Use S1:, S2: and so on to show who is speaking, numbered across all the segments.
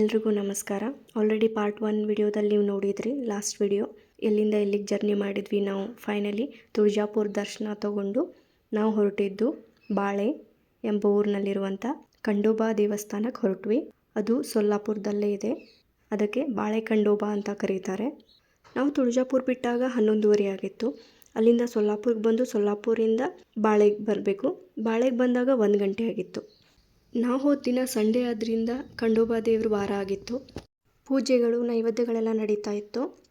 S1: ಎಲ್ರಿಗೂ ನಮಸ್ಕಾರ. Already part one ವಿಡಿಯೋದಲ್ಲಿ ನೀವು ನೋಡಿದ್ರಿ ಲಾಸ್ಟ್ ವಿಡಿಯೋ ಎಲ್ಲಿಂದ ಎಲ್ಲಿಗೆ ಜರ್ನಿ ಮಾಡಿದ್ವಿ ನಾವು? ಫೈನಲಿ ತುಳಜಾಪುರ ದರ್ಶನ ತಗೊಂಡು ನಾವು ಹೊರಟಿದ್ದು ಬಾಳೆ ಎಂಬ ಊರಿನಲ್ಲಿರುವಂಥ ಖಂಡೋಬಾ ದೇವಸ್ಥಾನಕ್ಕೆ ಹೊರಟ್ವಿ. ಅದು ಸೊಲ್ಲಾಪುರದಲ್ಲೇ ಇದೆ. ಅದಕ್ಕೆ ಬಾಳೆ ಖಂಡೋಬಾ ಅಂತ ಕರೀತಾರೆ. ನಾವು ತುಳಜಾಪುರ ಬಿಟ್ಟಾಗ ಹನ್ನೊಂದುವರೆ ಆಗಿತ್ತು. ಅಲ್ಲಿಂದ ಸೊಲ್ಲಾಪುರಕ್ಕೆ ಬಂದು ಸೊಲ್ಲಾಪುರಿಂದ ಬಾಳೆಗೆ ಬರಬೇಕು. ಬಾಳೆಗೆ ಬಂದಾಗ ಒಂದು ಗಂಟೆ ಆಗಿತ್ತು. ನಾವು ಹೋದ ದಿನ ಸಂಡೇ ಆದ್ದರಿಂದ ಖಂಡೋಬಾ ದೇವ್ರ ವಾರ ಆಗಿತ್ತು. ಪೂಜೆಗಳು, ನೈವೇದ್ಯಗಳೆಲ್ಲ ನಡೀತಾ ಇತ್ತು.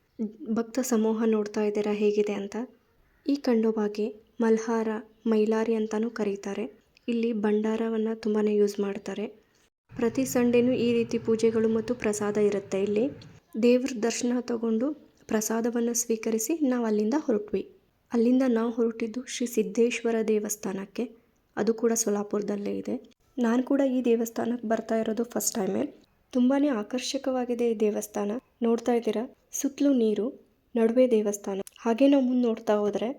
S1: ಭಕ್ತ ಸಮೂಹ ನೋಡ್ತಾ ಇದ್ದೀರಾ, ಹೇಗಿದೆ ಅಂತ. ಈ ಖಂಡೋಬಾಗೆ ಮಲ್ಹಾರ, ಮೈಲಾರಿ ಅಂತಲೂ ಕರೀತಾರೆ. ಇಲ್ಲಿ ಭಂಡಾರವನ್ನು ತುಂಬಾ ಯೂಸ್ ಮಾಡ್ತಾರೆ. ಪ್ರತಿ ಸಂಡೇನೂ ಈ ರೀತಿ ಪೂಜೆಗಳು ಮತ್ತು ಪ್ರಸಾದ ಇರುತ್ತೆ ಇಲ್ಲಿ. ದೇವ್ರ ದರ್ಶನ ತಗೊಂಡು ಪ್ರಸಾದವನ್ನು ಸ್ವೀಕರಿಸಿ ನಾವು ಅಲ್ಲಿಂದ ಹೊರಟ್ವಿ. ಅಲ್ಲಿಂದ ನಾವು ಹೊರಟಿದ್ದು ಶ್ರೀ ಸಿದ್ದೇಶ್ವರ ದೇವಸ್ಥಾನಕ್ಕೆ. ಅದು ಕೂಡ ಸೊಲಾಪುರದಲ್ಲೇ ಇದೆ. ನಾನು ಕೂಡ ಈ ದೇವಸ್ಥಾನಕ್ಕೆ ಬರ್ತಾ ಇರೋದು ಫಸ್ಟ್ ಟೈಮೇ ತುಂಬಾ ಆಕರ್ಷಕವಾಗಿದೆ ಈ ದೇವಸ್ಥಾನ. ನೋಡ್ತಾ ಇದ್ದೀರಾ? ಸುತ್ತಲೂ ನೀರು, ನಡುವೆ ದೇವಸ್ಥಾನ. ಹಾಗೆ ನಾವು ಮುಂದೆ ನೋಡ್ತಾ ಹೋದರೆ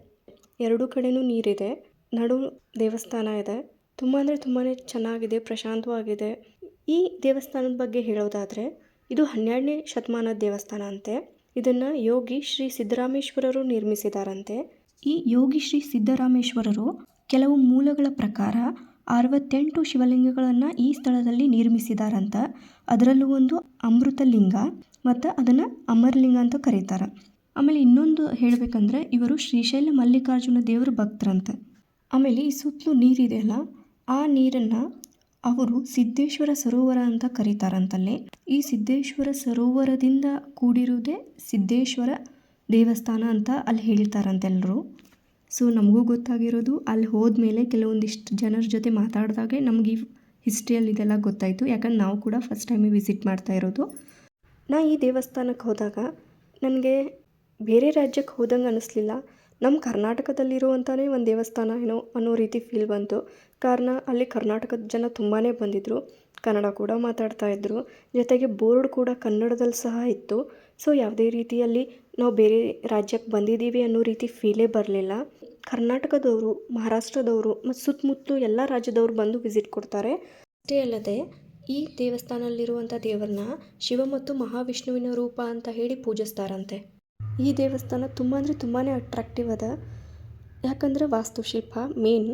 S1: ಎರಡು ಕಡೆನೂ ನೀರಿದೆ. ನಡು ದೇವಸ್ಥಾನ ಇದೆ. ತುಂಬ ಅಂದರೆ ತುಂಬಾ ಚೆನ್ನಾಗಿದೆ, ಪ್ರಶಾಂತವಾಗಿದೆ. ಈ ದೇವಸ್ಥಾನದ ಬಗ್ಗೆ ಹೇಳೋದಾದರೆ, ಇದು ಹನ್ನೆರಡನೇ ಶತಮಾನದ ದೇವಸ್ಥಾನ ಅಂತೆ. ಇದನ್ನು ಯೋಗಿ ಶ್ರೀ ಸಿದ್ದರಾಮೇಶ್ವರರು ನಿರ್ಮಿಸಿದಾರಂತೆ. ಈ ಯೋಗಿ ಶ್ರೀ ಸಿದ್ದರಾಮೇಶ್ವರರು ಕೆಲವು ಮೂಲಗಳ ಪ್ರಕಾರ ಅರವತ್ತೆಂಟು ಶಿವಲಿಂಗಗಳನ್ನು ಈ ಸ್ಥಳದಲ್ಲಿ ನಿರ್ಮಿಸಿದಾರಂತ. ಅದರಲ್ಲೂ ಒಂದು ಅಮೃತಲಿಂಗ ಮತ್ತು ಅದನ್ನು ಅಮರಲಿಂಗ ಅಂತ ಕರೀತಾರೆ. ಆಮೇಲೆ ಇನ್ನೊಂದು ಹೇಳಬೇಕಂದ್ರೆ ಇವರು ಶ್ರೀಶೈಲ ಮಲ್ಲಿಕಾರ್ಜುನ ದೇವರ ಭಕ್ತರಂತೆ. ಆಮೇಲೆ ಈ ಸುತ್ತಲೂ ನೀರಿದೆಯಲ್ಲ ಆ ನೀರನ್ನು ಅವರು ಸಿದ್ದೇಶ್ವರ ಸರೋವರ ಅಂತ ಕರೀತಾರಂತಲ್ಲೇ. ಈ ಸಿದ್ದೇಶ್ವರ ಸರೋವರದಿಂದ ಕೂಡಿರುವುದೇ ಸಿದ್ದೇಶ್ವರ ದೇವಸ್ಥಾನ ಅಂತ ಅಲ್ಲಿ ಹೇಳ್ತಾರಂತೆಲ್ಲರೂ ಸೊ ನಮಗೂ ಗೊತ್ತಾಗಿರೋದು ಅಲ್ಲಿ ಹೋದ್ಮೇಲೆ ಕೆಲವೊಂದಿಷ್ಟು ಜನರ ಜೊತೆ ಮಾತಾಡಿದಾಗೆ ನಮಗೆ ಹಿಸ್ಟ್ರಿಯಲ್ಲಿ ಇದೆಲ್ಲ ಗೊತ್ತಾಯಿತು. ಯಾಕಂದ್ರೆ ನಾವು ಕೂಡ ಫಸ್ಟ್ ಟೈಮಿಗೆ ವಿಸಿಟ್ ಮಾಡ್ತಾ ಇರೋದು. ನಾ ಈ ದೇವಸ್ಥಾನಕ್ಕೆ ಹೋದಾಗ ನನಗೆ ಬೇರೆ ರಾಜ್ಯಕ್ಕೆ ಹೋದಂಗೆ ಅನ್ನಿಸ್ಲಿಲ್ಲ ನಮ್ಮ ಕರ್ನಾಟಕದಲ್ಲಿರುವಂಥನೇ ಒಂದು ದೇವಸ್ಥಾನ ಏನೋ ಅನ್ನೋ ರೀತಿ ಫೀಲ್ ಬಂತು. ಕಾರಣ ಅಲ್ಲಿ ಕರ್ನಾಟಕದ ಜನ ತುಂಬಾ ಬಂದಿದ್ದರು ಕನ್ನಡ ಕೂಡ ಮಾತಾಡ್ತಾ ಇದ್ದರು ಜೊತೆಗೆ ಬೋರ್ಡ್ ಕೂಡ ಕನ್ನಡದಲ್ಲಿ ಸಹ ಇತ್ತು. ಸೊ ಯಾವುದೇ ರೀತಿಯಲ್ಲಿ ನಾವು ಬೇರೆ ರಾಜ್ಯಕ್ಕೆ ಬಂದಿದ್ದೀವಿ ಅನ್ನೋ ರೀತಿ ಫೀಲೇ ಬರಲಿಲ್ಲ. ಕರ್ನಾಟಕದವರು, ಮಹಾರಾಷ್ಟ್ರದವರು ಮತ್ತು ಸುತ್ತಮುತ್ತಲು ಎಲ್ಲ ರಾಜ್ಯದವರು ಬಂದು ವಿಸಿಟ್ ಕೊಡ್ತಾರೆ. ಅಷ್ಟೇ ಅಲ್ಲದೆ, ಈ ದೇವಸ್ಥಾನದಲ್ಲಿರುವಂಥ ದೇವರನ್ನ ಶಿವ ಮತ್ತು ಮಹಾವಿಷ್ಣುವಿನ ರೂಪ ಅಂತ ಹೇಳಿ ಪೂಜಿಸ್ತಾರಂತೆ. ಈ ದೇವಸ್ಥಾನ ತುಂಬ ಅಂದರೆ ತುಂಬಾ ಅಟ್ರಾಕ್ಟಿವ್ ಅದ. ಯಾಕಂದರೆ ವಾಸ್ತುಶಿಲ್ಪ ಮೇನ್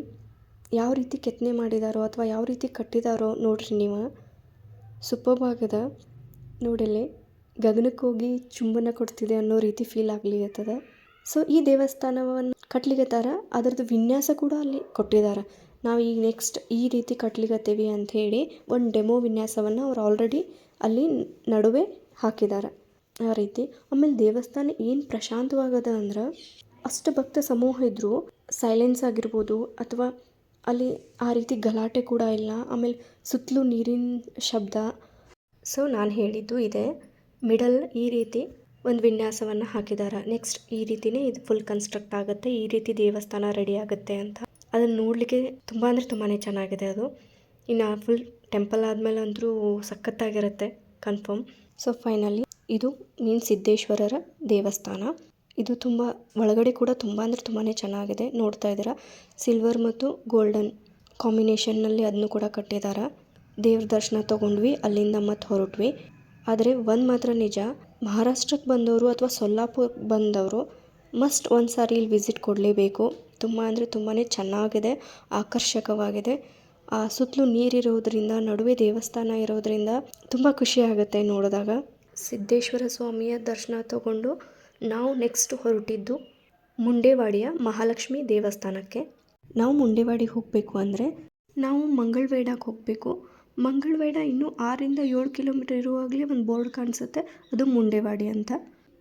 S1: ಯಾವ ರೀತಿ ಕೆತ್ತನೆ ಮಾಡಿದಾರೋ ಅಥವಾ ಯಾವ ರೀತಿ ಕಟ್ಟಿದಾರೋ ನೋಡ್ರಿ ನೀವು. ಸೂಪರ್ಬ್ ಆಗದ ನೋಡಿಲ್ಲಿ. ಗಗನಕ್ಕೆ ಹೋಗಿ ಚುಂಬನ ಕೊಡ್ತಿದೆ ಅನ್ನೋ ರೀತಿ ಫೀಲ್ ಆಗ್ಲಿಕತ್ತದ ಸೊ ಈ ದೇವಸ್ಥಾನವನ್ನು ಕಟ್ಲಿಕತ್ತಾರ ಅದರದ್ದು ವಿನ್ಯಾಸ ಕೂಡ ಅಲ್ಲಿ ಕೊಟ್ಟಿದ್ದಾರೆ ನಾವು ಈಗ ನೆಕ್ಸ್ಟ್ ಈ ರೀತಿ ಕಟ್ಲಿಕ್ಕತ್ತೀವಿ ಅಂತ ಹೇಳಿ ಒಂದು ಡೆಮೋ ವಿನ್ಯಾಸವನ್ನು ಅವ್ರು ಆಲ್ರೆಡಿ ಅಲ್ಲಿ ನಡುವೆ ಹಾಕಿದ್ದಾರೆ ಆ ರೀತಿ. ಆಮೇಲೆ ದೇವಸ್ಥಾನ ಏನು ಪ್ರಶಾಂತವಾಗದ ಅಂದ್ರೆ, ಅಷ್ಟು ಭಕ್ತ ಸಮೂಹ ಇದ್ದರೂ ಸೈಲೆನ್ಸ್ ಆಗಿರ್ಬೋದು ಅಥವಾ ಅಲ್ಲಿ ಆ ರೀತಿ ಗಲಾಟೆ ಕೂಡ ಇಲ್ಲ. ಆಮೇಲೆ ಸುತ್ತಲೂ ನೀರಿನ ಶಬ್ದ. ಸೊ ನಾನು ಹೇಳಿದ್ದು ಇದೆ. ಮಿಡಲ್ ಈ ರೀತಿ ಒಂದು ವಿನ್ಯಾಸವನ್ನು ಹಾಕಿದ್ದಾರೆ ನೆಕ್ಸ್ಟ್ ಈ ರೀತಿನೇ ಇದು ಫುಲ್ ಕನ್ಸ್ಟ್ರಕ್ಟ್ ಆಗುತ್ತೆ. ಈ ರೀತಿ ದೇವಸ್ಥಾನ ರೆಡಿ ಆಗುತ್ತೆ ಅಂತ. ಅದನ್ನು ನೋಡಲಿಕ್ಕೆ ತುಂಬ ಅಂದರೆ ತುಂಬಾ ಚೆನ್ನಾಗಿದೆ ಅದು. ಇನ್ನು ಫುಲ್ ಟೆಂಪಲ್ ಆದಮೇಲೆ ಅಂತೂ ಸಖತ್ತಾಗಿರುತ್ತೆ ಕನ್ಫರ್ಮ್ ಸೊ ಫೈನಲಿ ಇದು ಮೀನ್ ಸಿದ್ದೇಶ್ವರರ ದೇವಸ್ಥಾನ. ಇದು ತುಂಬ, ಒಳಗಡೆ ಕೂಡ ತುಂಬ ಅಂದರೆ ತುಂಬಾ ಚೆನ್ನಾಗಿದೆ. ನೋಡ್ತಾ ಇದ್ದೀರಾ? ಸಿಲ್ವರ್ ಮತ್ತು ಗೋಲ್ಡನ್ ಕಾಂಬಿನೇಷನ್ನಲ್ಲಿ ಅದನ್ನು ಕೂಡ ಕಟ್ಟಿದ್ದಾರೆ ದೇವ್ರ ದರ್ಶನ ತೊಗೊಂಡ್ವಿ, ಅಲ್ಲಿಂದ ಮತ್ತೆ ಹೊರಟ್ವಿ. ಆದರೆ ಒಂದು ಮಾತ್ರ ನಿಜ ಮಹಾರಾಷ್ಟ್ರಕ್ಕೆ ಬಂದವರು ಅಥವಾ ಸೊಲ್ಲಾಪುರಕ್ಕೆ ಬಂದವರು ಮಸ್ಟ್ ಒಂದು ಸಾರಿ ಇಲ್ಲಿ ವಿಸಿಟ್ ಕೊಡಲೇಬೇಕು. ತುಂಬ ಅಂದರೆ ತುಂಬಾ ಚೆನ್ನಾಗಿದೆ, ಆಕರ್ಷಕವಾಗಿದೆ. ಆ ಸುತ್ತಲೂ ನೀರಿರೋದ್ರಿಂದ, ನಡುವೆ ದೇವಸ್ಥಾನ ಇರೋದ್ರಿಂದ ತುಂಬ ಖುಷಿ ಆಗುತ್ತೆ ನೋಡಿದಾಗ. ಸಿದ್ದೇಶ್ವರ ಸ್ವಾಮಿಯ ದರ್ಶನ ತಗೊಂಡು ನಾವು ನೆಕ್ಸ್ಟ್ ಹೊರಟಿದ್ದು ಮುಂಡೇವಾಡಿಯ ಮಹಾಲಕ್ಷ್ಮಿ ದೇವಸ್ಥಾನಕ್ಕೆ. ನಾವು ಮುಂಡೇವಾಡಿಗೆ ಹೋಗಬೇಕು ಅಂದರೆ ನಾವು ಮಂಗಳವೇಡಕ್ಕೆ ಹೋಗಬೇಕು. ಮಂಗಳವೇಡ ಇನ್ನೂ ಆರರಿಂದ ಏಳು ಕಿಲೋಮೀಟರ್ ಇರುವಾಗಲೇ ಒಂದು ಬೋರ್ಡ್ ಕಾಣಿಸುತ್ತೆ. ಅದು ಮುಂಡೇವಾಡಿ ಅಂತ.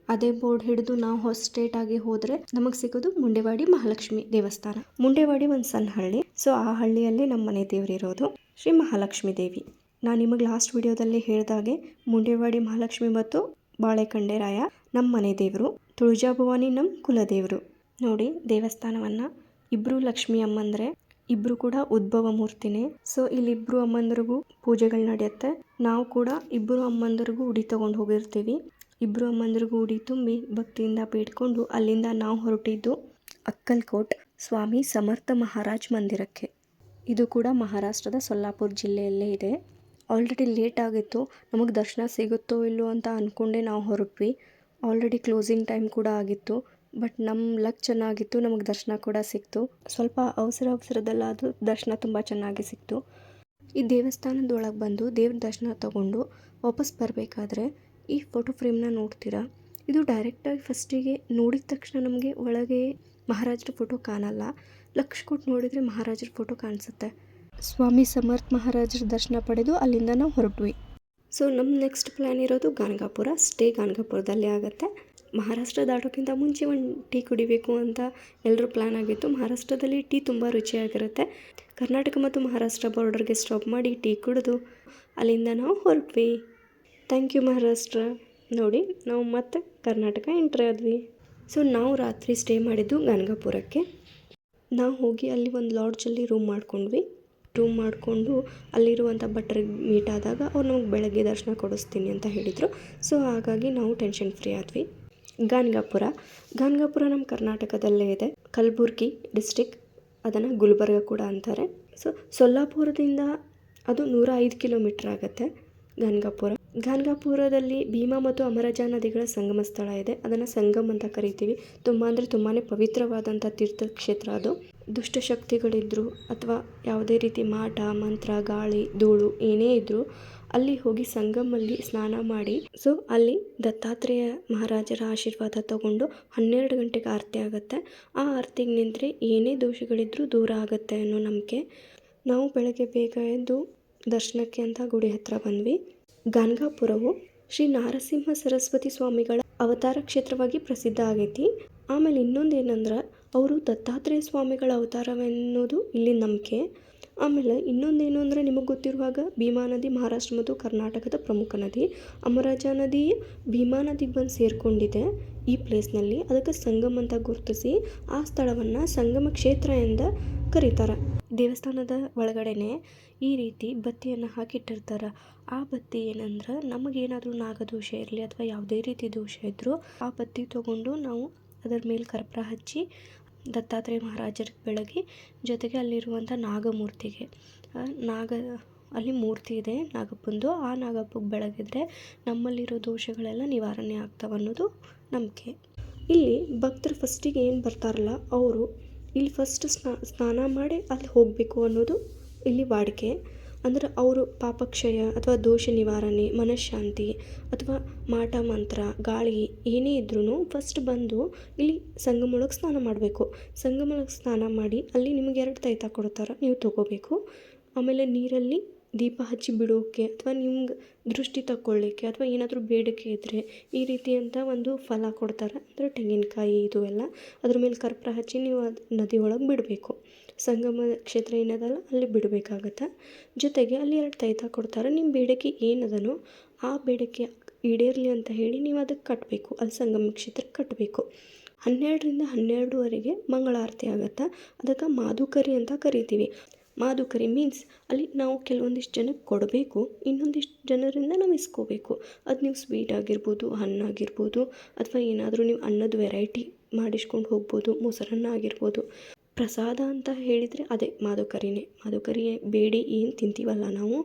S1: ಅದೇ ಬೋರ್ಡ್ ಹಿಡಿದು ನಾವು ಹೊಸ್ಟೇಟ್ ಆಗಿ ಹೋದರೆ ನಮಗೆ ಸಿಗೋದು ಮುಂಡೇವಾಡಿ ಮಹಾಲಕ್ಷ್ಮಿ ದೇವಸ್ಥಾನ. ಮುಂಡೇವಾಡಿ ಒಂದು ಸಣ್ಣ ಹಳ್ಳಿ. ಸೊ, ಆ ಹಳ್ಳಿಯಲ್ಲಿ ನಮ್ಮ ಮನೆ ದೇವರಿರೋದು ಶ್ರೀ ಮಹಾಲಕ್ಷ್ಮಿ ದೇವಿ. ನಾನು ನಿಮಗೆ ಲಾಸ್ಟ್ ವಿಡಿಯೋದಲ್ಲಿ ಹೇಳಿದಾಗೆ ಮುಂಡೇವಾಡಿ ಮಹಾಲಕ್ಷ್ಮಿ ಮತ್ತು ಬಾಳೆಕಂಡೆರಾಯ ನಮ್ಮ ಮನೆ ದೇವರು, ತುಳಜಾಭವಾನಿ ನಮ್ಮ ಕುಲದೇವರು. ನೋಡಿ ದೇವಸ್ಥಾನವನ್ನು. ಇಬ್ಬರು ಲಕ್ಷ್ಮಿ ಅಮ್ಮಂದ್ರೆ ಇಬ್ಬರು ಕೂಡ ಉದ್ಭವ ಮೂರ್ತಿನೇ. ಸೊ ಇಲ್ಲಿ ಇಬ್ರು ಅಮ್ಮಂದ್ರಿಗೂ ಪೂಜೆಗಳು ನಡೆಯುತ್ತೆ. ನಾವು ಕೂಡ ಇಬ್ರು ಅಮ್ಮಂದ್ರಿಗೂ ಉಡಿ ತಗೊಂಡು ಹೋಗಿರ್ತೀವಿ. ಇಬ್ರು ಅಮ್ಮಂದ್ರಿಗೂ ಉಡಿ ತುಂಬಿ ಭಕ್ತಿಯಿಂದ ಬೇಡ್ಕೊಂಡು ಅಲ್ಲಿಂದ ನಾವು ಹೊರಟಿದ್ದು ಅಕ್ಕಲ್ಕೋಟ್ ಸ್ವಾಮಿ ಸಮರ್ಥ ಮಹಾರಾಜ್ ಮಂದಿರಕ್ಕೆ. ಇದು ಕೂಡ ಮಹಾರಾಷ್ಟ್ರದ ಸೊಲ್ಲಾಪುರ್ ಜಿಲ್ಲೆಯಲ್ಲೇ ಇದೆ. ಆಲ್ರೆಡಿ ಲೇಟ್ ಆಗಿತ್ತು. ನಮಗೆ ದರ್ಶನ ಸಿಗುತ್ತೋ ಇಲ್ಲೋ ಅಂತ ಅಂದ್ಕೊಂಡೇ ನಾವು ಹೊರಟ್ವಿ. ಆಲ್ರೆಡಿ ಕ್ಲೋಸಿಂಗ್ ಟೈಮ್ ಕೂಡ ಆಗಿತ್ತು. ಬಟ್ ನಮ್ಮ ಲಕ್ ಚೆನ್ನಾಗಿತ್ತು, ನಮಗೆ ದರ್ಶನ ಕೂಡ ಸಿಕ್ತು. ಸ್ವಲ್ಪ ಅವಸರ ಅವಸರದಲ್ಲಾದರೂ ದರ್ಶನ ತುಂಬ ಚೆನ್ನಾಗಿ ಸಿಕ್ತು. ಈ ದೇವಸ್ಥಾನದೊಳಗೆ ಬಂದು ದೇವ್ರ ದರ್ಶನ ತಗೊಂಡು ವಾಪಸ್ ಬರಬೇಕಾದ್ರೆ ಈ ಫೋಟೋ ಫ್ರೇಮ್ನ ನೋಡ್ತೀರಾ? ಇದು ಡೈರೆಕ್ಟಾಗಿ ಫಸ್ಟಿಗೆ ನೋಡಿದ ತಕ್ಷಣ ನಮಗೆ ಒಳಗೆ ಮಹಾರಾಜರ ಫೋಟೋ ಕಾಣಲ್ಲ. ಲಕ್ಷ ಕೊಟ್ಟು ನೋಡಿದರೆ ಮಹಾರಾಜರ ಫೋಟೋ ಕಾಣಿಸುತ್ತೆ. ಸ್ವಾಮಿ ಸಮರ್ಥ ಮಹಾರಾಜರ ದರ್ಶನ ಪಡೆದು ಅಲ್ಲಿಂದ ನಾವು ಹೊರಟ್ವಿ. ಸೊ ನಮ್ಮ ನೆಕ್ಸ್ಟ್ ಪ್ಲ್ಯಾನ್ ಇರೋದು ಗಾನಗಾಪುರ ಸ್ಟೇ ಗಾನಗಾಪುರದಲ್ಲೇ ಆಗುತ್ತೆ. ಮಹಾರಾಷ್ಟ್ರ ದಾಟೋಕ್ಕಿಂತ ಮುಂಚೆ ಒಂದು ಟೀ ಕುಡಿಬೇಕು ಅಂತ ಎಲ್ಲರೂ ಪ್ಲ್ಯಾನ್ ಆಗಿತ್ತು. ಮಹಾರಾಷ್ಟ್ರದಲ್ಲಿ ಟೀ ತುಂಬ ರುಚಿಯಾಗಿರುತ್ತೆ. ಕರ್ನಾಟಕ ಮತ್ತು ಮಹಾರಾಷ್ಟ್ರ ಬಾರ್ಡರ್ಗೆ ಸ್ಟಾಪ್ ಮಾಡಿ ಟೀ ಕುಡಿದು ಅಲ್ಲಿಂದ ನಾವು ಹೊರಟ್ವಿ. Thank you Maharashtra. ನೋಡಿ, ನಾವು ಮತ್ತೆ ಕರ್ನಾಟಕ ಎಂಟ್ರಿ ಆದ್ವಿ. ಸೊ ನಾವು ರಾತ್ರಿ ಸ್ಟೇ ಮಾಡಿದ್ದು ಗನಗಾಪುರಕ್ಕೆ. ನಾವು ಹೋಗಿ ಅಲ್ಲಿ ಒಂದು ಲಾಡ್ಜಲ್ಲಿ ರೂಮ್ ಮಾಡ್ಕೊಂಡ್ವಿ. ರೂಮ್ ಮಾಡಿಕೊಂಡು ಅಲ್ಲಿರುವಂಥ ಭಟ್ರಿಗೆ ಮೀಟ್ ಆದಾಗ ಅವ್ರು ನಮಗೆ ಬೆಳಗ್ಗೆ ದರ್ಶನ ಕೊಡಿಸ್ತೀನಿ ಅಂತ ಹೇಳಿದರು. ಸೊ ಹಾಗಾಗಿ ನಾವು ಟೆನ್ಷನ್ ಫ್ರೀ ಆದ್ವಿ. ಗಾನಗಾಪುರ. ಗಾನ್ಗಾಪುರ ನಮ್ಮ ಕರ್ನಾಟಕದಲ್ಲೇ ಇದೆ. ಕಲಬುರ್ಗಿ ಡಿಸ್ಟಿಕ್ ಅದನ್ನು ಗುಲ್ಬರ್ಗ ಕೂಡ ಅಂತಾರೆ. ಸೊ ಸೊಲ್ಲಾಪುರದಿಂದ ಅದು ನೂರ ಐದು ಕಿಲೋಮೀಟ್ರ್ ಆಗುತ್ತೆ ಗಾನ್ಗಾಪುರ. ಗಾನ್ಗಾಪುರದಲ್ಲಿ ಭೀಮಾ ಮತ್ತು ಅಮರಜಾ ನದಿಗಳ ಸಂಗಮ ಸ್ಥಳ ಇದೆ. ಅದನ್ನು ಸಂಗಮ್ ಅಂತ ಕರಿತೀವಿ. ತುಂಬ ಅಂದರೆ ತುಂಬಾ ಪವಿತ್ರವಾದಂಥ ತೀರ್ಥಕ್ಷೇತ್ರ ಅದು. ದುಷ್ಟಶಕ್ತಿಗಳಿದ್ದರು ಅಥವಾ ಯಾವುದೇ ರೀತಿ ಮಾಟ, ಮಂತ್ರ, ಗಾಳಿ, ಧೂಳು ಏನೇ ಇದ್ದರೂ ಅಲ್ಲಿ ಹೋಗಿ ಸಂಗಮಲ್ಲಿ ಸ್ನಾನ ಮಾಡಿ. ಸೊ ಅಲ್ಲಿ ದತ್ತಾತ್ರೇಯ ಮಹಾರಾಜರ ಆಶೀರ್ವಾದ ತಗೊಂಡು ಹನ್ನೆರಡು ಗಂಟೆಗೆ ಆರತಿ ಆಗುತ್ತೆ. ಆ ಆರತಿಗೆ ನಿಂತರೆ ಏನೇ ದೋಷಗಳಿದ್ರೂ ದೂರ ಆಗುತ್ತೆ ಅನ್ನೋ ನಂಬಿಕೆ. ನಾವು ಬೆಳಗ್ಗೆ ಬೇಗ ಎದ್ದು ದರ್ಶನಕ್ಕೆ ಅಂತ ಗುಡಿ ಹತ್ರ ಬಂದ್ವಿ. ಗಾನ್ಗಾಪುರವು ಶ್ರೀ ನಾರಸಿಂಹ ಸರಸ್ವತಿ ಸ್ವಾಮಿಗಳ ಅವತಾರ ಕ್ಷೇತ್ರವಾಗಿ ಪ್ರಸಿದ್ಧ ಆಗೈತಿ. ಆಮೇಲೆ ಇನ್ನೊಂದು ಏನಂದ್ರೆ ಅವರು ದತ್ತಾತ್ರೇಯ ಸ್ವಾಮಿಗಳ ಅವತಾರವೆನ್ನೋದು ಇಲ್ಲಿ ನಂಬಿಕೆ. ಆಮೇಲೆ ಇನ್ನೊಂದೇನು ಅಂದರೆ ನಿಮಗೆ ಗೊತ್ತಿರುವಾಗ ಭೀಮಾ ನದಿ ಮಹಾರಾಷ್ಟ್ರ ಮತ್ತು ಕರ್ನಾಟಕದ ಪ್ರಮುಖ ನದಿ ಅಮರಾಜ ನದಿ, ಭೀಮಾ ನದಿಗೆ ಬಂದು ಸೇರಿಕೊಂಡಿದೆ ಈ ಪ್ಲೇಸ್ನಲ್ಲಿ ಅದಕ್ಕೆ ಸಂಗಮ ಅಂತ ಗುರುತಿಸಿ ಆ ಸ್ಥಳವನ್ನು ಸಂಗಮ ಕ್ಷೇತ್ರ ಎಂದು ಕರೀತಾರೆ. ದೇವಸ್ಥಾನದ ಒಳಗಡೆನೆ ಈ ರೀತಿ ಬತ್ತಿಯನ್ನು ಹಾಕಿಟ್ಟಿರ್ತಾರೆ. ಆ ಬತ್ತಿ ಏನಂದ್ರೆ ನಮಗೇನಾದರೂ ನಾಗದೋಷ ಇರಲಿ ಅಥವಾ ಯಾವುದೇ ರೀತಿ ದೋಷ ಇದ್ದರೂ ಆ ಬತ್ತಿ ತೊಗೊಂಡು ನಾವು ಅದರ ಮೇಲೆ ಕರ್ಪೂರ ಹಚ್ಚಿ ದತ್ತಾತ್ರೇಯ ಮಹಾರಾಜರಿಗೆ ಬೆಳಗಿ ಜೊತೆಗೆ ಅಲ್ಲಿರುವಂಥ ನಾಗಮೂರ್ತಿಗೆ. ನಾಗ, ಅಲ್ಲಿ ಮೂರ್ತಿ ಇದೆ, ನಾಗಪ್ಪಂದು. ಆ ನಾಗಪ್ಪಗೆ ಬೆಳಗಿದ್ರೆ ನಮ್ಮಲ್ಲಿರೋ ದೋಷಗಳೆಲ್ಲ ನಿವಾರಣೆ ಆಗ್ತಾವೆ ಅನ್ನೋದು ನಂಬಿಕೆ. ಇಲ್ಲಿ ಭಕ್ತರು ಫಸ್ಟಿಗೆ ಏನು ಬರ್ತಾರಲ್ಲ, ಅವರು ಇಲ್ಲಿ ಫಸ್ಟ್ ಸ್ನಾ, ಸ್ನಾನ ಮಾಡಿ ಅಲ್ಲಿ ಹೋಗಬೇಕು ಅನ್ನೋದು ಇಲ್ಲಿ ವಾಡಿಕೆ. ಅಂದ್ರೆ ಅವರು ಪಾಪಕ್ಷಯ ಅಥವಾ ದೋಷ ನಿವಾರಣೆ, ಮನಃಶಾಂತಿ ಅಥವಾ ಮಾಟ ಮಂತ್ರ, ಗಾಳಿ ಏನೇ ಇದ್ರೂ ಫಸ್ಟ್ ಬಂದು ಇಲ್ಲಿ ಸಂಗಮೊಳಗೆ ಸ್ನಾನ ಮಾಡಬೇಕು. ಸಂಗಮೊಳಗೆ ಸ್ನಾನ ಮಾಡಿ ಅಲ್ಲಿ ನಿಮಗೆ ಎರಡು ತೈತ ಕೊಡ್ತಾರೆ. ನೀವು ತೊಗೋಬೇಕು. ಆಮೇಲೆ ನೀರಲ್ಲಿ ದೀಪ ಹಚ್ಚಿ ಬಿಡೋಕ್ಕೆ ಅಥವಾ ನಿಮ್ಗೆ ದೃಷ್ಟಿ ತಕ್ಕೊಳ್ಳಿಕ್ಕೆ ಅಥವಾ ಏನಾದರೂ ಬೇಡಿಕೆ ಇದ್ದರೆ ಈ ರೀತಿಯಂಥ ಒಂದು ಫಲ ಕೊಡ್ತಾರೆ. ಅಂದರೆ ತೆಂಗಿನಕಾಯಿ ಇದು ಎಲ್ಲ. ಅದ್ರ ಮೇಲೆ ಕರ್ಪೂರ ಹಚ್ಚಿ ನೀವು ಅದು ನದಿ ಬಿಡಬೇಕು. ಸಂಗಮ ಕ್ಷೇತ್ರ ಏನದಲ್ಲ ಅಲ್ಲಿ ಬಿಡಬೇಕಾಗತ್ತೆ. ಜೊತೆಗೆ ಅಲ್ಲಿ ಎರಡು ತೈತ ಕೊಡ್ತಾರೆ. ನಿಮ್ಮ ಬೇಡಿಕೆ ಏನದನೋ ಆ ಬೇಡಿಕೆ ಈಡೇರಲಿ ಅಂತ ಹೇಳಿ ನೀವು ಅದಕ್ಕೆ ಕಟ್ಟಬೇಕು ಅಲ್ಲಿ ಸಂಗಮ ಕ್ಷೇತ್ರ ಕಟ್ಟಬೇಕು ಹನ್ನೆರಡರಿಂದ ಹನ್ನೆರಡುವರೆಗೆ ಮಂಗಳಾರತಿ ಆಗುತ್ತೆ. ಅದಕ್ಕೆ ಮಾಧುಕರಿ ಅಂತ ಕರಿತೀವಿ. ಮಾಧುಕರಿ ಮೀನ್ಸ್ ಅಲ್ಲಿ ನಾವು ಕೆಲವೊಂದಿಷ್ಟು ಜನಕ್ಕೆ ಕೊಡಬೇಕು, ಇನ್ನೊಂದಿಷ್ಟು ಜನರಿಂದ ನಾವು ಇಸ್ಕೋಬೇಕು. ಅದು ನೀವು ಸ್ವೀಟ್ ಆಗಿರ್ಬೋದು ಹಣ್ಣಾಗಿರ್ಬೋದು ಅಥವಾ ಏನಾದರೂ ನೀವು ಅನ್ನದ ವೆರೈಟಿ ಮಾಡಿಸ್ಕೊಂಡು ಹೋಗ್ಬೋದು, ಮೊಸರನ್ನ ಆಗಿರ್ಬೋದು. ಪ್ರಸಾದ ಅಂತ ಹೇಳಿದರೆ ಅದೇ ಮಾಧುಕರಿನೇ ಮಾಧುಕರಿ ಬೇಡಿ, ಏನು ತಿಂತೀವಲ್ಲ ನಾವು,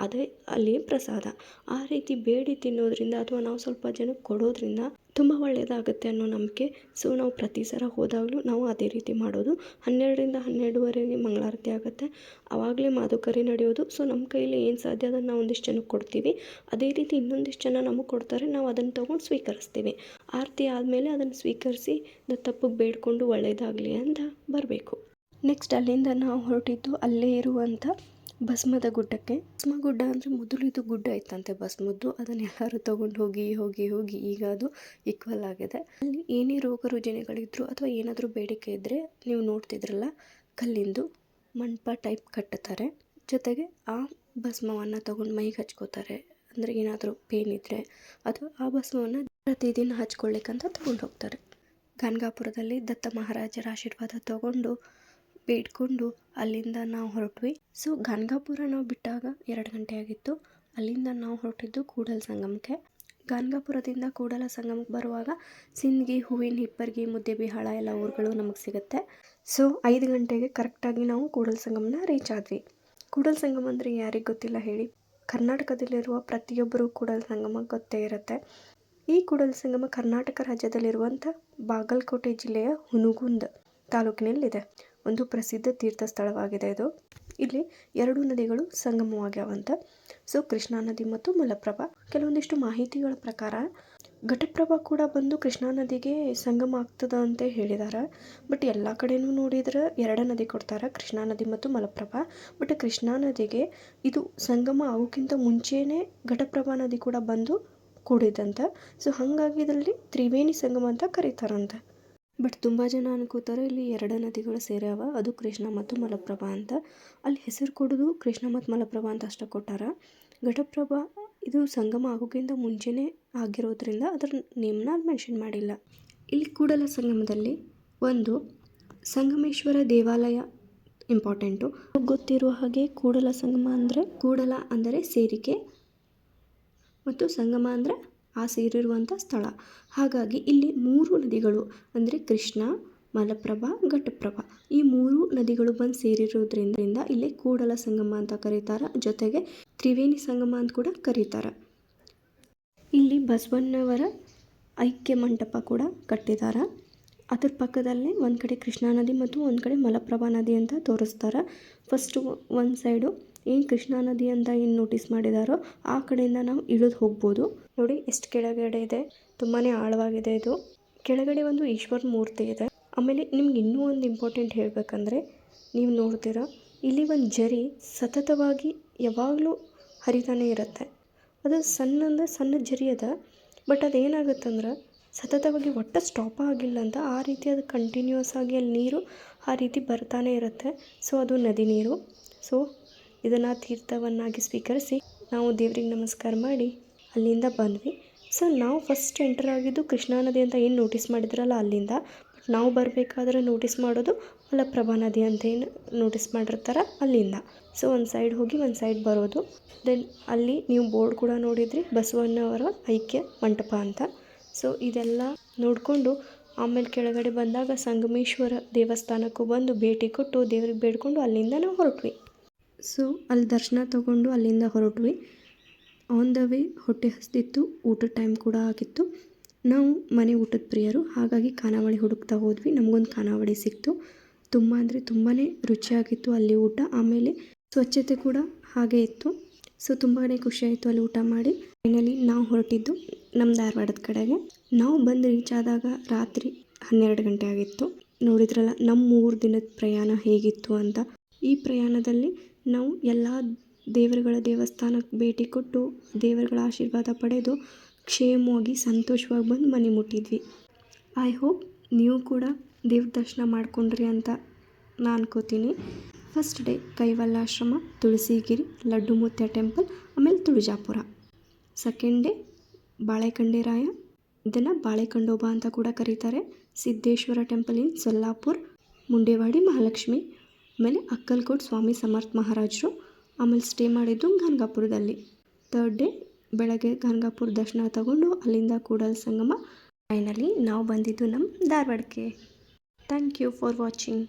S1: ಅದೇ ಅಲ್ಲಿ ಪ್ರಸಾದ. ಆ ರೀತಿ ಬೇಡಿ ತಿನ್ನೋದ್ರಿಂದ ಅಥವಾ ನಾವು ಸ್ವಲ್ಪ ಜನಕ್ಕೆ ಕೊಡೋದ್ರಿಂದ ತುಂಬ ಒಳ್ಳೆಯದಾಗುತ್ತೆ ಅನ್ನೋ ನಂಬಿಕೆ. ಸೊ ನಾವು ಪ್ರತಿ ಸಲ ಹೋದಾಗಲೂ ನಾವು ಅದೇ ರೀತಿ ಮಾಡೋದು. ಹನ್ನೆರಡರಿಂದ ಹನ್ನೆರಡುವರೆಗೆ ಮಂಗಳಾರತಿ ಆಗುತ್ತೆ. ಆವಾಗಲೇ ಮಾಧುಕರಿ ನಡೆಯೋದು. ಸೊ ನಮ್ಮ ಕೈಯಲ್ಲಿ ಏನು ಸಾಧ್ಯ ಅದನ್ನು ನಾವು ಒಂದಿಷ್ಟು ಜನಕ್ಕೆ ಕೊಡ್ತೀವಿ. ಅದೇ ರೀತಿ ಇನ್ನೊಂದಿಷ್ಟು ಜನ ನಮಗೆ ಕೊಡ್ತಾರೆ. ನಾವು ಅದನ್ನು ತೊಗೊಂಡು ಸ್ವೀಕರಿಸ್ತೀವಿ. ಆರತಿ ಆದಮೇಲೆ ಅದನ್ನು ಸ್ವೀಕರಿಸಿ ದತ್ತಪ್ಪಗೆ ಬೇಡಿಕೊಂಡು ಒಳ್ಳೆಯದಾಗಲಿ ಅಂತ ಬರಬೇಕು. ನೆಕ್ಸ್ಟ್ ಅಲ್ಲಿಂದ ನಾವು ಹೊರಟಿದ್ದು ಅಲ್ಲೇ ಇರುವಂಥ ಭಸ್ಮದ ಗುಡ್ಡಕ್ಕೆ. ಭಸ್ಮ ಗುಡ್ಡ ಅಂದರೆ ಮೊದಲು ಗುಡ್ಡ ಇತ್ತಂತೆ ಭಸ್ಮದ್ದು. ಅದನ್ನು ಎಲ್ಲರೂ ತೊಗೊಂಡು ಹೋಗಿ ಹೋಗಿ ಹೋಗಿ ಈಗ ಅದು ಈಕ್ವಲ್ ಆಗಿದೆ. ಅಲ್ಲಿ ಏನೇ ರೋಗ ರುಜಿನಗಳಿದ್ರು ಅಥವಾ ಏನಾದರೂ ಬೇಡಿಕೆ ಇದ್ದರೆ ನೀವು ನೋಡ್ತಿದ್ರಲ್ಲ, ಕಲ್ಲಿಂದು ಮಂಟಪ ಟೈಪ್ ಕಟ್ಟುತ್ತಾರೆ. ಜೊತೆಗೆ ಆ ಭಸ್ಮವನ್ನು ತೊಗೊಂಡು ಮೈಗೆ ಹಚ್ಕೋತಾರೆ. ಅಂದರೆ ಏನಾದರೂ ಪೇನ್ ಇದ್ದರೆ ಅಥವಾ ಆ ಭಸ್ಮವನ್ನು ಪ್ರತಿದಿನ ಹಚ್ಕೊಳ್ಳಿಕ್ಕಂತ ತೊಗೊಂಡು ಹೋಗ್ತಾರೆ. ಗಂಗಾಪುರದಲ್ಲಿ ದತ್ತ ಮಹಾರಾಜರ ಆಶೀರ್ವಾದ ತಗೊಂಡು ಬೇಡ್ಕೊಂಡು ಅಲ್ಲಿಂದ ನಾವು ಹೊರಟ್ವಿ. ಸೊ ಗಂಗಾಪುರ ನಾವು ಬಿಟ್ಟಾಗ ಎರಡು ಗಂಟೆ ಆಗಿತ್ತು. ಅಲ್ಲಿಂದ ನಾವು ಹೊರಟಿದ್ದು ಕೂಡಲ ಸಂಗಮಕ್ಕೆ. ಗಂಗಾಪುರದಿಂದ ಕೂಡಲ ಸಂಗಮಕ್ಕೆ ಬರುವಾಗ ಸಿಂದಗಿ, ಹೂವಿನ ಹಿಪ್ಪರ್ಗಿ ಮುದ್ದೆಬಿಹಾಳ ಎಲ್ಲ ಊರುಗಳು ನಮಗೆ ಸಿಗುತ್ತೆ. ಸೊ ಐದು ಗಂಟೆಗೆ ಕರೆಕ್ಟಾಗಿ ನಾವು ಕೂಡಲ ಸಂಗಮನ ರೀಚ್ ಆದ್ವಿ. ಕೂಡಲ ಸಂಗಮ ಅಂದರೆ ಯಾರಿಗೆ ಗೊತ್ತಿಲ್ಲ ಹೇಳಿ. ಕರ್ನಾಟಕದಲ್ಲಿರುವ ಪ್ರತಿಯೊಬ್ಬರೂ ಕೂಡಲ ಸಂಗಮ ಗೊತ್ತೇ ಇರುತ್ತೆ. ಈ ಕೂಡಲ ಸಂಗಮ ಕರ್ನಾಟಕ ರಾಜ್ಯದಲ್ಲಿರುವಂಥ ಬಾಗಲಕೋಟೆ ಜಿಲ್ಲೆಯ ಹುನಗುಂದ ತಾಲೂಕಿನಲ್ಲಿದೆ. ಒಂದು ಪ್ರಸಿದ್ಧ ತೀರ್ಥ ಸ್ಥಳವಾಗಿದೆ ಇದು. ಇಲ್ಲಿ ಎರಡು ನದಿಗಳು ಸಂಗಮವಾಗ್ಯಾವಂತ. ಸೊ ಕೃಷ್ಣಾ ನದಿ ಮತ್ತು ಮಲಪ್ರಭಾ. ಕೆಲವೊಂದಿಷ್ಟು ಮಾಹಿತಿಗಳ ಪ್ರಕಾರ ಘಟಪ್ರಭಾ ಕೂಡ ಬಂದು ಕೃಷ್ಣಾ ನದಿಗೆ ಸಂಗಮ ಆಗ್ತದ ಅಂತ ಹೇಳಿದ್ದಾರೆ ಬಟ್ ಎಲ್ಲ ಕಡೆನೂ ನೋಡಿದ್ರೆ ಎರಡು ನದಿ ಕೊಡ್ತಾರೆ, ಕೃಷ್ಣಾ ನದಿ ಮತ್ತು ಮಲಪ್ರಭಾ. ಬಟ್ ಕೃಷ್ಣಾ ನದಿಗೆ ಇದು ಸಂಗಮ ಅವಕ್ಕಿಂತ ಮುಂಚೆಯೇ ಘಟಪ್ರಭಾ ನದಿ ಕೂಡ ಬಂದು ಕೂಡಿದಂತ. ಸೊ ಹಾಗಾಗಿ ಇದರಲ್ಲಿ ತ್ರಿವೇಣಿ ಸಂಗಮ ಅಂತ ಕರೀತಾರಂತೆ. ಬಟ್ ತುಂಬ ಜನ ಅನ್ಕೋತಾರೆ, ಇಲ್ಲಿ ಎರಡು ನದಿಗಳು ಸೇರ್ಯಾವ, ಅದು ಕೃಷ್ಣ ಮತ್ತು ಮಲಪ್ರಭಾ ಅಂತ. ಅಲ್ಲಿ ಹೆಸರು ಕೊಡೋದು ಕೃಷ್ಣ ಮತ್ತು ಮಲಪ್ರಭಾ ಅಂತ ಅಷ್ಟೇ ಕೊಟ್ಟಾರ. ಘಟಪ್ರಭಾ ಇದು ಸಂಗಮ ಆಗೋಕ್ಕಿಂತ ಮುಂಚೆನೇ ಆಗಿರೋದ್ರಿಂದ ಅದರ ನೇಮ್ನ ಮೆನ್ಷನ್ ಮಾಡಿಲ್ಲ. ಇಲ್ಲಿ ಕೂಡಲ ಸಂಗಮದಲ್ಲಿ ಒಂದು ಸಂಗಮೇಶ್ವರ ದೇವಾಲಯ ಇಂಪಾರ್ಟೆಂಟು ಗೊತ್ತಿರುವ ಹಾಗೆ ಕೂಡಲ ಸಂಗಮ ಅಂದರೆ ಕೂಡಲ ಅಂದರೆ ಸೇರಿಕೆ. ಮತ್ತು ಸಂಗಮ ಅಂದರೆ ಆ ಸೇರಿರುವಂಥ ಸ್ಥಳ. ಹಾಗಾಗಿ ಇಲ್ಲಿ ಮೂರು ನದಿಗಳು ಅಂದರೆ ಕೃಷ್ಣ, ಮಲಪ್ರಭಾ, ಘಟಪ್ರಭಾ. ಈ ಮೂರು ನದಿಗಳು ಬಂದು ಸೇರಿರೋದ್ರಿಂದ ಇಲ್ಲಿ ಕೂಡಲ ಸಂಗಮ ಅಂತ ಕರೀತಾರೆ. ಜೊತೆಗೆ ತ್ರಿವೇಣಿ ಸಂಗಮ ಅಂತ ಕೂಡ ಕರೀತಾರೆ. ಇಲ್ಲಿ ಬಸವಣ್ಣವರ ಐಕ್ಯ ಮಂಟಪ ಕೂಡ ಕಟ್ಟಿದ್ದಾರೆ ಅದರ ಪಕ್ಕದಲ್ಲೇ ಒಂದು ಕಡೆ ಕೃಷ್ಣಾ ನದಿ ಮತ್ತು ಒಂದು ಕಡೆ ಮಲಪ್ರಭಾ ನದಿ ಅಂತ ತೋರಿಸ್ತಾರೆ. ಫಸ್ಟು ಒಂದು ಸೈಡು ಏನು ಕೃಷ್ಣಾ ನದಿ ಅಂತ ಏನು ನೋಟಿಸ್ ಮಾಡಿದಾರೋ ಆ ಕಡೆಯಿಂದ ನಾವು ಇಳಿದು ಹೋಗ್ಬೋದು. ನೋಡಿ, ಎಷ್ಟು ಕೆಳಗಡೆ ಇದೆ. ತುಂಬಾ ಆಳವಾಗಿದೆ ಇದು. ಕೆಳಗಡೆ ಒಂದು ಈಶ್ವರ ಮೂರ್ತಿ ಇದೆ. ಆಮೇಲೆ ನಿಮ್ಗೆ ಇನ್ನೂ ಒಂದು ಇಂಪಾರ್ಟೆಂಟ್ ಹೇಳಬೇಕಂದ್ರೆ, ನೀವು ನೋಡ್ತೀರಾ, ಇಲ್ಲಿ ಒಂದು ಜರಿ ಸತತವಾಗಿ ಯಾವಾಗಲೂ ಹರಿತಾನೆ ಇರುತ್ತೆ. ಅದು ಸಣ್ಣ ಅಂದರೆ ಸಣ್ಣ ಜರಿ ಅದ, ಬಟ್ ಅದೇನಾಗುತ್ತಂದ್ರೆ, ಸತತವಾಗಿ ಒಟ್ಟು ಸ್ಟಾಪ್ ಆಗಿಲ್ಲ ಅಂತ ಆ ರೀತಿ ಅದು ಕಂಟಿನ್ಯೂಸ್ ಆಗಿ ಅಲ್ಲಿ ನೀರು ಆ ರೀತಿ ಬರ್ತಾನೆ ಇರುತ್ತೆ. ಸೊ ಅದು ನದಿ ನೀರು. ಸೊ ಇದನ್ನು ತೀರ್ಥವನ್ನಾಗಿ ಸ್ವೀಕರಿಸಿ ನಾವು ದೇವ್ರಿಗೆ ನಮಸ್ಕಾರ ಮಾಡಿ ಅಲ್ಲಿಂದ ಬಂದ್ವಿ. ಸೊ ನಾವು ಫಸ್ಟ್ ಎಂಟರ್ ಆಗಿದ್ದು ಕೃಷ್ಣಾ ನದಿ ಅಂತ ಏನು ನೋಟಿಸ್ ಮಾಡಿದ್ರಲ್ಲ ಅಲ್ಲಿಂದ? ಬಟ್ ನಾವು ಬರಬೇಕಾದ್ರೆ ನೋಟಿಸ್ ಮಾಡೋದು ಮಲಪ್ರಭಾ ನದಿ ಅಂತ ಏನು ನೋಟಿಸ್ ಮಾಡಿರ್ತಾರೆ ಅಲ್ಲಿಂದ. ಸೊ ಒಂದು ಸೈಡ್ ಹೋಗಿ ಒಂದು ಸೈಡ್ ಬರೋದು. ದೆನ್ ಅಲ್ಲಿ ನೀವು ಬೋರ್ಡ್ ಕೂಡ ನೋಡಿದ್ರಿ, ಬಸವಣ್ಣವರ ಐಕ್ಯ ಮಂಟಪ ಅಂತ. ಸೊ ಇದೆಲ್ಲ ನೋಡಿಕೊಂಡು ಆಮೇಲೆ ಕೆಳಗಡೆ ಬಂದಾಗ ಸಂಗಮೇಶ್ವರ ದೇವಸ್ಥಾನಕ್ಕೂ ಬಂದು ಭೇಟಿ ಕೊಟ್ಟು ದೇವ್ರಿಗೆ ಬೇಡ್ಕೊಂಡು ಅಲ್ಲಿಂದ ನಾವು ಹೊರಟ್ವಿ. ಸೊ, ಅಲ್ಲಿ ದರ್ಶನ ತಗೊಂಡು ಅಲ್ಲಿಂದ ಹೊರಟ್ವಿ. ಆನ್ ದ ವೇ ಹೊಟ್ಟೆ ಹಸ್ದಿತ್ತು, ಊಟದ ಟೈಮ್ ಕೂಡ ಆಗಿತ್ತು. ನಾವು ಮನೆ ಊಟದ ಪ್ರಿಯರು, ಹಾಗಾಗಿ ಖಾನಾವಳಿ ಹುಡುಕ್ತಾ ಹೋದ್ವಿ. ನಮಗೊಂದು ಖಾನಾವಳಿ ಸಿಕ್ತು. ತುಂಬ ಅಂದರೆ ತುಂಬಾ ರುಚಿಯಾಗಿತ್ತು ಅಲ್ಲಿ ಊಟ. ಆಮೇಲೆ ಸ್ವಚ್ಛತೆ ಕೂಡ ಹಾಗೆ ಇತ್ತು. ಸೊ ತುಂಬಾ ಖುಷಿಯಾಯಿತು ಅಲ್ಲಿ ಊಟ ಮಾಡಿ. ಫೈನಲಿ ನಾವು ಹೊರಟಿದ್ದು ನಮ್ಮ ಧಾರವಾಡದ ಕಡೆಗೆ. ನಾವು ಬಂದು ರೀಚ್ ಆದಾಗ ರಾತ್ರಿ ಹನ್ನೆರಡು ಗಂಟೆ ಆಗಿತ್ತು. ನೋಡಿದ್ರಲ್ಲ, ನಮ್ಮ ಮೂರು ದಿನದ ಪ್ರಯಾಣ ಹೇಗಿತ್ತು ಅಂತ. ಈ ಪ್ರಯಾಣದಲ್ಲಿ ನಾವು ಎಲ್ಲ ದೇವರುಗಳ ದೇವಸ್ಥಾನಕ್ಕೆ ಭೇಟಿ ಕೊಟ್ಟು ದೇವರುಗಳ ಆಶೀರ್ವಾದ ಪಡೆದು ಕ್ಷೇಮವಾಗಿ ಸಂತೋಷವಾಗಿ ಬಂದು ಮನೆ ಮುಟ್ಟಿದ್ವಿ. ಐ ಹೋಪ್ ನೀವು ಕೂಡ ದೇವ್ರ ದರ್ಶನ ಮಾಡ್ಕೊಂಡ್ರಿ ಅಂತ ನಾನು ಅನ್ಕೋತೀನಿ. First day Kaivalyashram, Tulasigiri Laddu Mutya temple ಆಮೇಲೆ ತುಳಜಾಪುರ. ಸೆಕೆಂಡ್ ಡೇ ಬಾಳೆಕಂಡಿರಾಯ, ಇದನ್ನು ಬಾಳೆಕಂಡೋಬ ಅಂತ ಕೂಡ ಕರೀತಾರೆ. Siddeshwar temple in Solapur, Mundewadi Mahalakshmi. ಆಮೇಲೆ ಅಕ್ಕಲ್ಕೋಟ್ ಸ್ವಾಮಿ ಸಮರ್ಥ ಮಹಾರಾಜರು ಆಮೇಲೆ ಸ್ಟೇ ಮಾಡಿದ್ದು ಗಾನ್ಗಾಪುರದಲ್ಲಿ ತರ್ಡ್ ಡೇ ಬೆಳಗ್ಗೆ ಗಾನ್ಗಾಪುರ ದರ್ಶನ ತಗೊಂಡು ಅಲ್ಲಿಂದ ಕೂಡಲ್ ಸಂಗಮ. ಫೈನಲಿ ನಾವು ಬಂದಿದ್ದು ನಮ್ಮ ಧಾರವಾಡಕ್ಕೆ. Thank you for watching